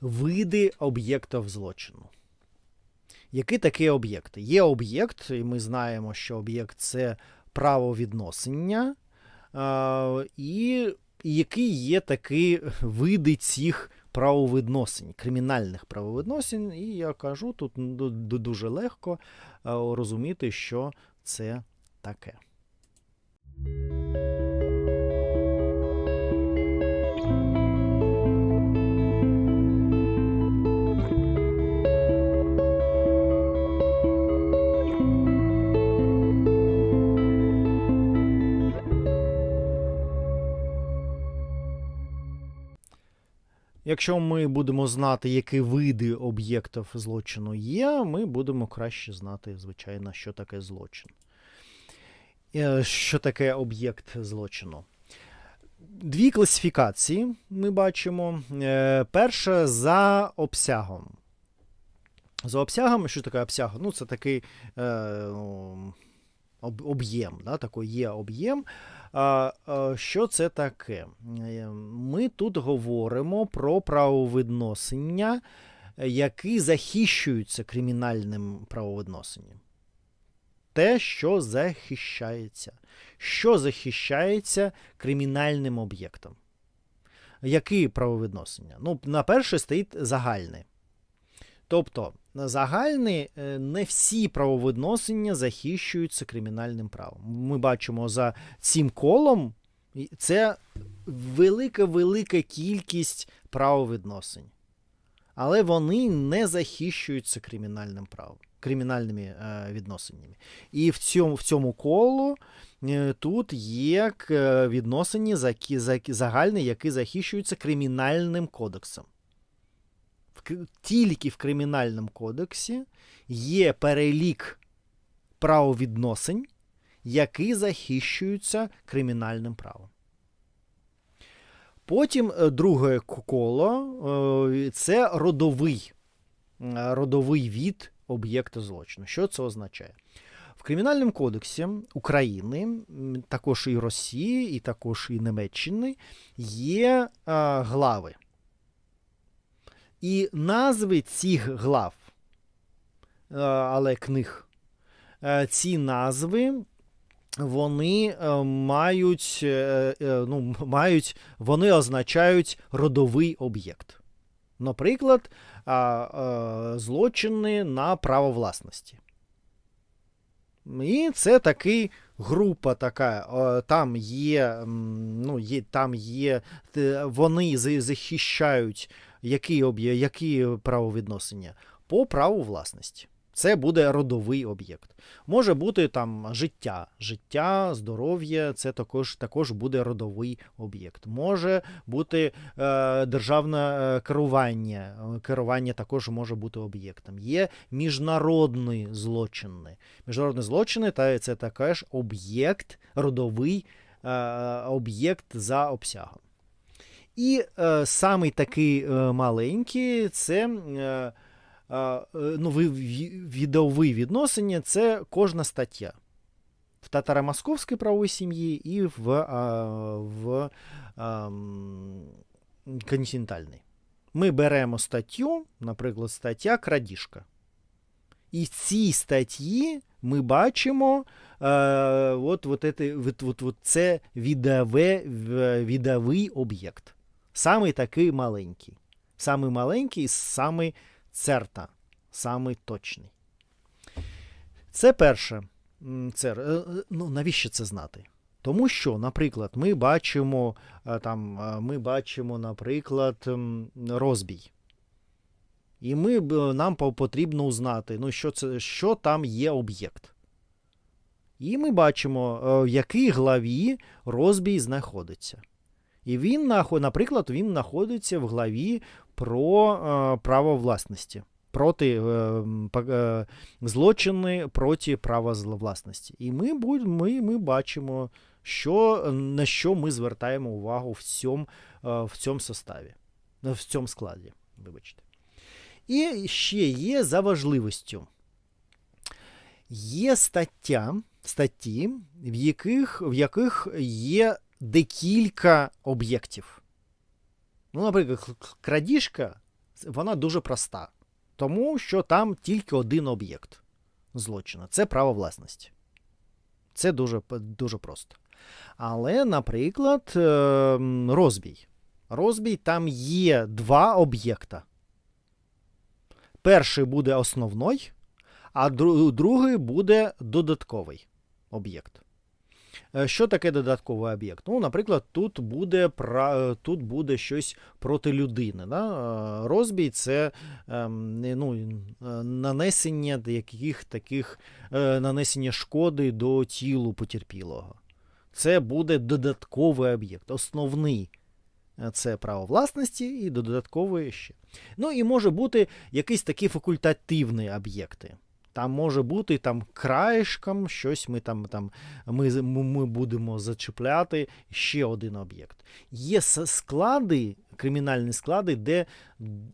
види об'єктів злочину. Які такі об'єкти? Є об'єкт, і ми знаємо, що об'єкт це правовідносення, і які є такі види цих правовідносин, кримінальних правовідносин. І я кажу, тут ду- ду- дуже легко розуміти, що це таке. Якщо ми будемо знати, які види об'єктів злочину є, ми будемо краще знати, звичайно, що таке злочин. Е, Що таке об'єкт злочину? Дві класифікації ми бачимо. Е, Перша за обсягом. За обсягом, що таке обсяг? Ну, це такий е, ну, об'єм. Да? Такий є об'єм. Що це таке? Ми тут говоримо про правовідносення, які захищуються кримінальним правовідносенням. Те, що захищається. Що захищається кримінальним об'єктом? Які правовідносення? Ну, на перше стоїть загальне. Тобто, на загальне е, не всі правовідносення захищуються кримінальним правом. Ми бачимо за цим колом це велика-велика кількість правовідносин. Але вони не захищуються кримінальним правом, кримінальними е, відносинами. І в цьому, в цьому колу е, тут є відносини закі- закі- загальні, які захищуються кримінальним кодексом. Тільки в кримінальному кодексі є перелік правовідносин, які захищуються кримінальним правом. Потім е, друге коло е, це родовий, е, родовий від об'єкта злочину. Що це означає? В Кримінальному кодексі України, також і Росії, і також і Німеччини є глави. І назви цих глав, е, але книг, е, ці назви вони е, мають, ну, мають, вони означають родовий об'єкт. Наприклад, злочини на право власності. І це такий група така. Там є, ну, є, там є, вони захищають які, об'є, які правовідносини? По праву власності. Це буде родовий об'єкт. Може бути там життя, життя, здоров'я, це також, також буде родовий об'єкт. Може бути е, державне е, керування. Керування також може бути об'єктом. Є міжнародні злочини. Міжнародні злочини та це також об'єкт, родовий е, об'єкт за обсягом. І е, самий такий е, маленький це. Е, е, ну, ви- відові відносини це кожна стаття. В татаро-московській правовій сім'ї і в, а, в ам, континентальній. Ми беремо статтю, наприклад, стаття крадіжка. І в цій статті ми бачимо е, от, от, от, от, от це відове, відовий об'єкт. Самий такий маленький. Самий маленький, і самий церта, самий точний. Це перше. Це, е, е, ну, навіщо це знати? Тому що, наприклад, ми бачимо, е, там, ми бачимо, наприклад, розбій. І ми, нам потрібно узнати, ну, що, це, що там є об'єкт. І ми бачимо, в якій главі розбій знаходиться. І він, наприклад, він знаходиться в главі про е, право власності, проти е, е, злочини проти права власності. І ми, ми, ми бачимо, що, на що ми звертаємо увагу в цьому, в цьому составі, в цьому складі. Вибачте. І ще є за важливістю. Є стаття, статті, в яких, в яких є декілька об'єктів. Ну, наприклад, крадіжка вона дуже проста, тому що там тільки один об'єкт злочину це право власності. Це дуже, дуже просто. Але, наприклад, е, розбій. Розбій там є два об'єкта. Перший буде основний, а другий буде додатковий об'єкт. Е, Що таке додатковий об'єкт? Ну, наприклад, тут буде, е, тут буде щось проти людини. Да? Е, Розбій це ем, ну, нанесення яких таких нанесення шкоди до тілу потерпілого. Це буде додатковий об'єкт. Основний це право власності і додатковий ще. Ну і може бути якісь такі факультативні об'єкти. Там може бути там краєшком щось ми там, там ми, ми будемо зачіпляти ще один об'єкт. Є склади, кримінальні склади, де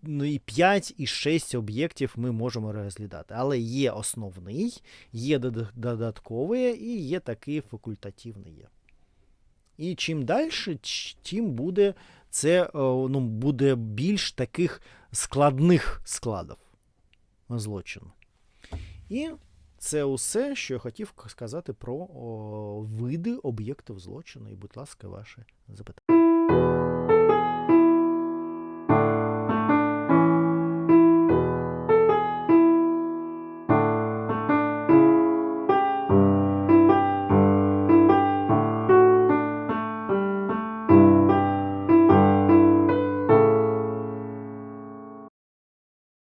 ну, і 5, і 6 об'єктів ми можемо розглядати. Але є основний, є дод- додатковий і є такий факультативний. І чим далі, тим буде це ну, буде більш таких складних складів злочину. І це усе, що я хотів сказати про о, види об'єктів злочину. І, будь ласка, ваше запитання.